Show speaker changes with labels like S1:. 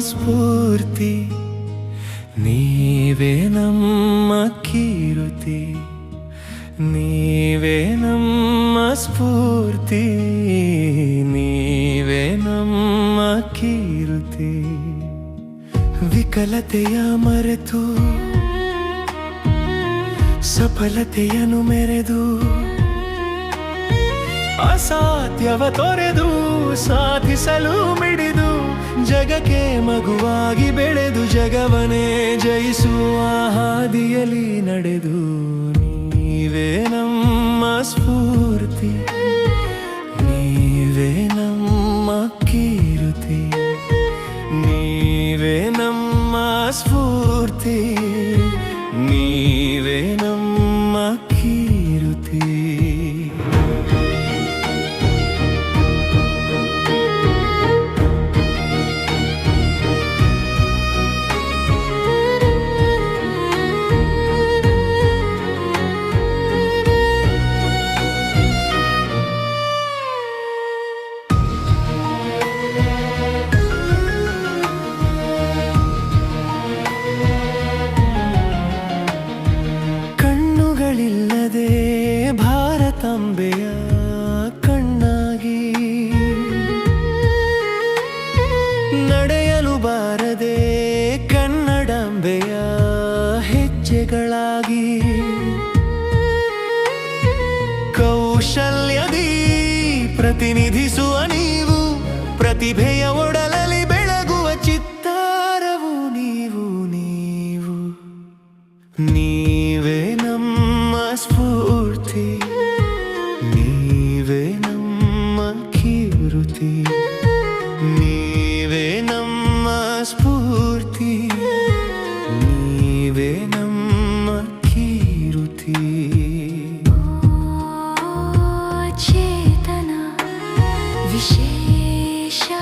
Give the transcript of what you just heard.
S1: ಸ್ಫೂರ್ತಿ ನೀವೇ ನಮ್ಮ ಕೀರುತಿ ನೀವೇ ನಮ್ಮ ಸ್ಫೂರ್ತಿ ನೀವೇ ನಮ್ಮ ಕೀರುತಿ ವಿಕಲತೆಯ ಮರೆತು ಸಫಲತೆಯನ್ನು ಮೆರೆದು ಅಸಾಧ್ಯವ ತೊರೆದು, ಸಾಧಿಸಲು ಮಿಡಿದು, ಜಗಕ್ಕೆ ಮಗುವಾಗಿ ಬೆಳೆದು, ಜಗವನೇ ಜಯಿಸುವ ಹಾದಿಯಲ್ಲಿ ನಡೆದು, ನೀವೇ ನಮ್ಮ ಸ್ಫೂರ್ತಿ, ನೀವೇ ನಮ್ಮ ಕೀರ್ತಿ, ನೀವೇ ನಮ್ಮ ಸ್ಫೂರ್ತಿ ನೀವೇ ಕೃಪೆಯ ಕಣ್ಣಾಗಿ ನಡೆಯಲು ಬಾರದೆ ಕನ್ನಡಂಬೆಯ ಹೆಜ್ಜೆಗಳಾಗಿ ಕೌಶಲ್ಯದಿ ಪ್ರತಿನಿಧಿಸುವ ನೀವು, ಪ್ರತಿಭೆಯ ಒಡಲಲ್ಲಿ ಬೆಳಗುವ ಚಿತ್ತಾರವು ನೀವು ನೀವು. Aisha